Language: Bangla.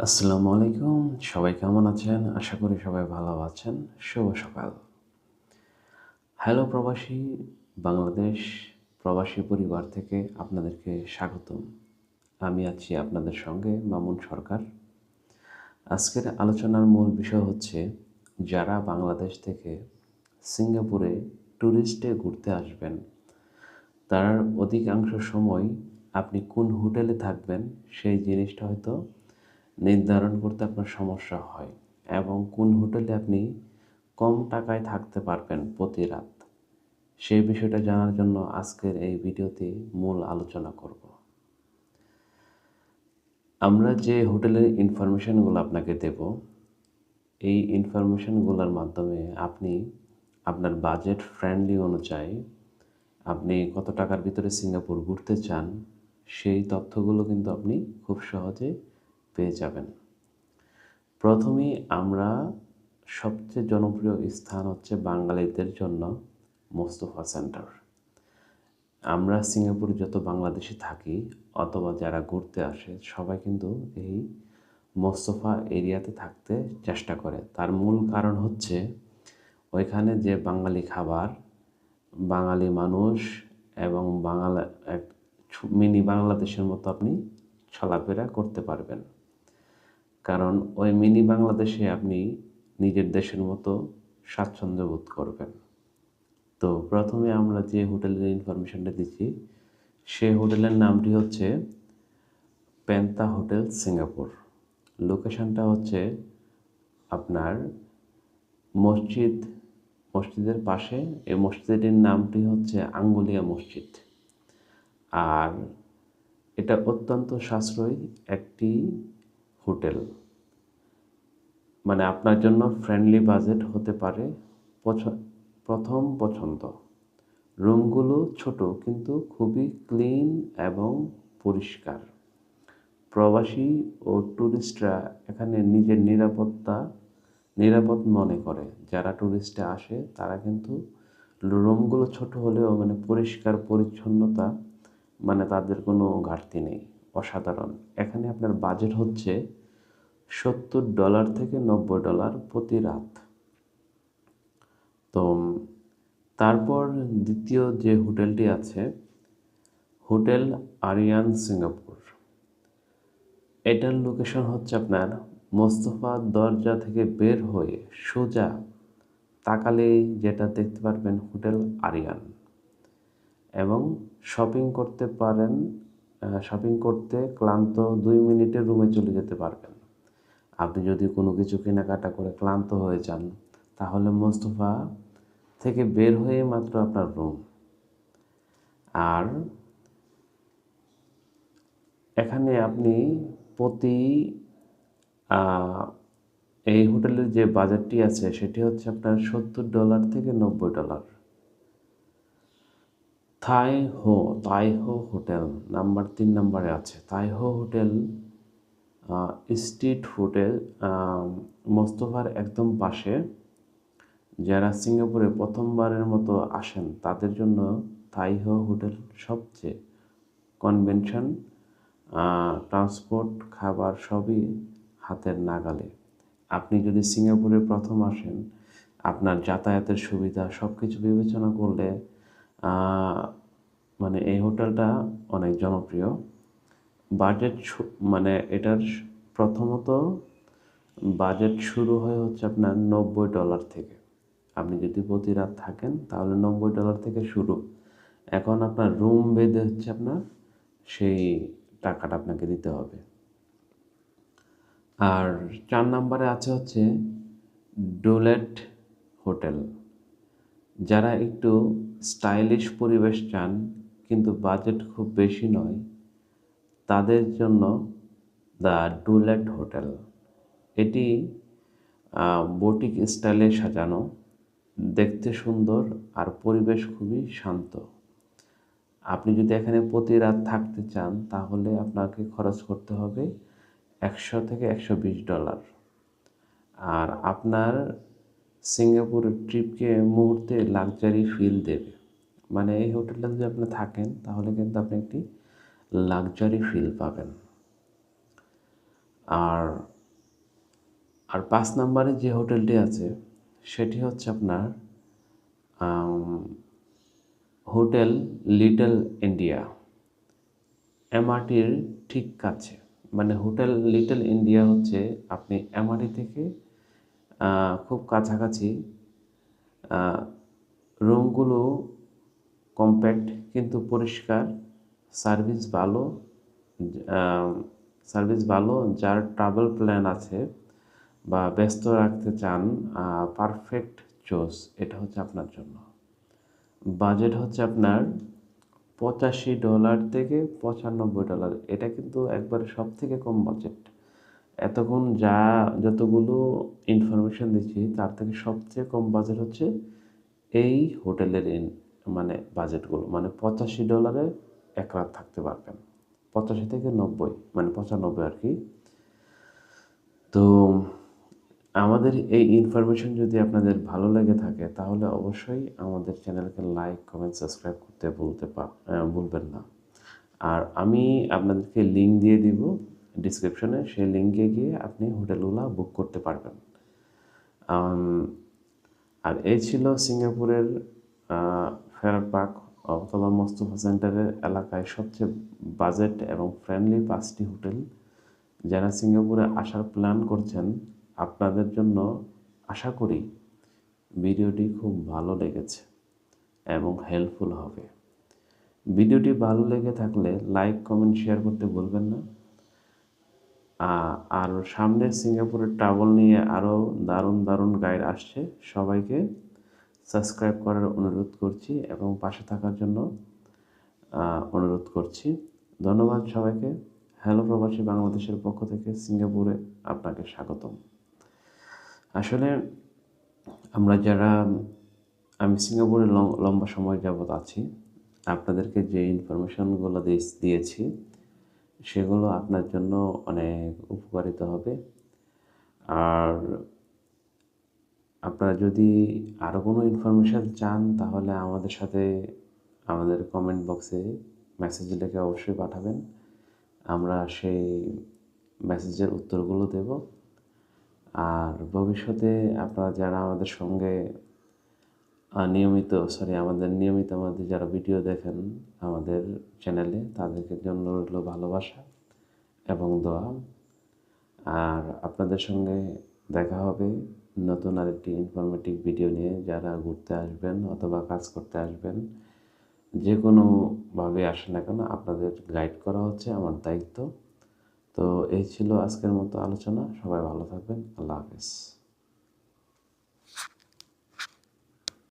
আসসালামু আলাইকুম। সবাই কেমন আছেন? আশা করি সবাই ভালো আছেন। শুভ সকাল। হ্যালো প্রবাসী, বাংলাদেশ প্রবাসী পরিবার থেকে আপনাদেরকে স্বাগতম। আমি আছি আপনাদের সঙ্গে মামুন সরকার। আজকের আলোচনার মূল বিষয় হচ্ছে, যারা বাংলাদেশ থেকে সিঙ্গাপুরে ট্যুরিস্টে ঘুরতে আসবেন, তার অধিকাংশ সময় আপনি কোন হোটেলে থাকবেন, সেই জিনিসটা হয়তো নির্ধারণ করতে আপনার সমস্যা হয় এবং কোন হোটেলে আপনি কম টাকায় থাকতে পারবেন প্রতি রাত? সেই বিষয়টা জানার জন্য আজকের এই ভিডিওতে মূল আলোচনা করব। আমরা যে হোটেলের ইনফরমেশনগুলো আপনাকে দেব, এই ইনফরমেশনগুলোর মাধ্যমে আপনি আপনার বাজেট ফ্রেন্ডলি অনুযায়ী আপনি কত টাকার ভিতরে সিঙ্গাপুর ঘুরতে চান, সেই তথ্যগুলো কিন্তু আপনি খুব সহজে পেয়ে যাবেন। প্রথমেই আমরা সবচেয়ে জনপ্রিয় স্থান হচ্ছে বাঙালিদের জন্য মোস্তফা সেন্টার। আমরা সিঙ্গাপুর যত বাংলাদেশে থাকি অথবা যারা ঘুরতে আসে, সবাই কিন্তু এই মোস্তফা এরিয়াতে থাকতে চেষ্টা করে। তার মূল কারণ হচ্ছে ওইখানে যে বাঙালি খাবার, বাঙালি মানুষ এবং বাংলা এক মিনি বাংলাদেশের মতো আপনি চলাফেরা করতে পারবেন। কারণ ওই মিনি বাংলাদেশে আপনি নিজের দেশের মতো স্বাচ্ছন্দ্য বোধ করবেন। তো প্রথমে আমরা যে হোটেলের ইনফরমেশনটা দিচ্ছি, সে হোটেলের নামটি হচ্ছে পেন্তা হোটেল সিঙ্গাপুর। লোকেশনটা হচ্ছে আপনার মসজিদ, মসজিদের পাশে। এই মসজিদের নামটি হচ্ছে আঙ্গুলিয়া মসজিদ। আর এটা অত্যন্ত সাশ্রয়ী একটি হোটেল। মানে আপনার জন্য ফ্রেন্ডলি বাজেট হতে পারে প্রথম পছন্দ। রুমগুলো ছোট কিন্তু খুবই ক্লিন এবং পরিষ্কার। প্রবাসী ও ট্যুরিস্টরা এখানে নিজের নিরাপত্তা, নিরাপদ মনে করে। যারা ট্যুরিস্টে আসে, তারা কিন্তু রুমগুলো ছোট হলেও মানে পরিষ্কার, পরিচ্ছন্নতা মানে তাদের কোনো ঘাটতি নেই। অসাধারণ। এখানে আপনার বাজেট হচ্ছে সত্তর ডলার থেকে নব্বই ডলার প্রতি রাত। তো তারপর দ্বিতীয় যে হোটেলটি আছে, হোটেল আরিয়ান সিঙ্গাপুর। এটার লোকেশন হচ্ছে আপনার মোস্তফা দরজা থেকে বের হয়ে সোজা তাকালে যেটা দেখতে পারবেন হোটেল আরিয়ান। এবং শপিং করতে পারেন শপিং করতে ক্লান্ত দুই মিনিটে রুমে চলে যেতে পারবেন আপনি যদি কোনো কিছু কেনাকাটা করে ক্লান্ত হয়ে যান, তাহলে মোস্তফা থেকে বের হয়ে মাত্র আপনার রুম আর এখানে আপনি প্রতি এই হোটেলের যে বাজেটটি আছে, সেটি হচ্ছে আপনার সত্তর ডলার থেকে নব্বই ডলার। থাই হো তাই হো হোটেল, নাম্বার তিন নাম্বারে আছে। তাই হো হোটেল স্ট্রিট হোটেল মোস্তফার একদম পাশে। যারা সিঙ্গাপুরে প্রথমবারের মতো আসেন, তাদের জন্য হো হোটেল সবচেয়ে কনভেনশন ট্রান্সপোর্ট, খাবার সবই হাতের নাগালে। আপনি যদি সিঙ্গাপুরে প্রথম আসেন, আপনার যাতায়াতের সুবিধা সব কিছু বিবেচনা করলে মানে এই হোটেলটা অনেক জনপ্রিয়। বাজেট মানে এটার প্রথমত বাজেট শুরু হয় হচ্ছে আপনার নব্বই ডলার থেকে। আপনি যদি প্রতি রাত থাকেন তাহলে নব্বই ডলার থেকে শুরু। এখন আপনার রুম বেঁধে হচ্ছে আপনার সেই টাকাটা আপনাকে দিতে হবে। আর চার নম্বরে আছে হচ্ছে ডোলেট হোটেল। যারা একটু স্টাইলিশ পরিবেশ চান, কিন্তু বাজেট খুব বেশি নয়, তাদের জন্য দ্য ডুলেট হোটেল এটি বোটিক স্টাইলে সাজানো, দেখতে সুন্দর আর পরিবেশ খুবই শান্ত। আপনি যদি এখানে প্রতি রাত থাকতে চান, তাহলে আপনাকে খরচ করতে হবে একশো থেকে একশো বিশ ডলার। আর আপনার সিঙ্গাপুরের ট্রিপকে মুহূর্তে লাক্সারি ফিল দেবে। মানে এই হোটেলটা যদি আপনি থাকেন, তাহলে কিন্তু আপনি একটি লাক্সারি ফিল পাবেন। আর আর পাঁচ নম্বরে যে হোটেলটি আছে, সেটি হচ্ছে আপনার হোটেল লিটল ইন্ডিয়া। এমআরটির ঠিক কাছে। মানে হোটেল লিটল ইন্ডিয়া হচ্ছে আপনি এমআরটি থেকে খুব কাছাকাছি রুমগুলো কম্প্যাক্ট কিন্তু পরিষ্কার সার্ভিস ভালো সার্ভিস ভালো, যার ট্রাভেল প্ল্যান আছে বা ব্যস্ত রাখতে চান পারফেক্ট চোস এটা হচ্ছে আপনার জন্য। বাজেট হচ্ছে আপনার পঁচাশি ডলার থেকে পঁচানব্বই ডলার এটা কিন্তু একবারে সব থেকে কম বাজেট এতক্ষণ যা যতগুলো ইনফরমেশন দিচ্ছি, তার থেকে সবচেয়ে কম বাজেট হচ্ছে এই হোটেলের মানে বাজেটগুলো মানে পঁচাশি ডলারে এক রাত থাকতে পারবেন। পঁচাশি থেকে নব্বই মানে পঁচানব্বই আর কি। তো আমাদের এই ইনফরমেশন যদি আপনাদের ভালো লেগে থাকে, তাহলে অবশ্যই আমাদের চ্যানেলকে লাইক কমেন্ট সাবস্ক্রাইব করতে বলতে ভুলবেন না। আর আমি আপনাদেরকে লিঙ্ক দিয়ে দিব। ডিসক্রিপশনে সেই লিঙ্কে গিয়ে আপনি হোটেলগুলো বুক করতে পারবেন। আর এই ছিল সিঙ্গাপুরের ফেরার পার্ক অথবা মোস্তফা সেন্টারের এলাকায় সবচেয়ে বাজেট এবং ফ্রেন্ডলি পাঁচটি হোটেল যারা সিঙ্গাপুরে আসার প্ল্যান করছেন, আপনাদের জন্য আশা করি ভিডিওটি খুব ভালো লেগেছে এবং হেল্পফুল হবে। ভিডিওটি ভালো লেগে থাকলে লাইক কমেন্ট শেয়ার করতে ভুলবেন না। আর সামনে সিঙ্গাপুরের ট্রাভেল নিয়ে আরও দারুণ দারুণ গাইড আসছে। সবাইকে সাবস্ক্রাইব করার অনুরোধ করছি এবং পাশে থাকার জন্য অনুরোধ করছি। ধন্যবাদ সবাইকে। হ্যালো প্রবাসী বাংলাদেশের পক্ষ থেকে সিঙ্গাপুরে আপনাকে স্বাগতম। আসলে আমরা যারা, আমি সিঙ্গাপুরে লম্বা সময় যাবৎ আছি, আপনাদেরকে যে ইনফরমেশনগুলো দিয়েছি সেগুলো আপনার জন্য অনেক উপকারিত হবে। আর আপনারা যদি আরও কোনো ইনফরমেশান চান, তাহলে আমাদের সাথে আমাদের কমেন্ট বক্সে মেসেজ লিখে অবশ্যই পাঠাবেন। আমরা সেই মেসেজের উত্তরগুলো দেব। আর ভবিষ্যতে আপনারা যারা আমাদের সঙ্গে নিয়মিত সরি আমাদের নিয়মিত আমাদের যারা ভিডিও দেখেন আমাদের চ্যানেলে তাদেরকে জন্য রইল ভালোবাসা এবং দোয়া। আর আপনাদের সঙ্গে দেখা হবে নতুন আরেকটি ইনফরমেটিভ ভিডিও নিয়ে। যারা ঘুরতে আসবেন অথবা কাজ করতে আসবেন যে কোনোভাবে আসেন না কেন, আপনাদের গাইড করা হচ্ছে আমার দায়িত্ব। তো এই ছিল আজকের মতো আলোচনা। সবাই ভালো থাকবেন। আল্লাহ হাফেজ।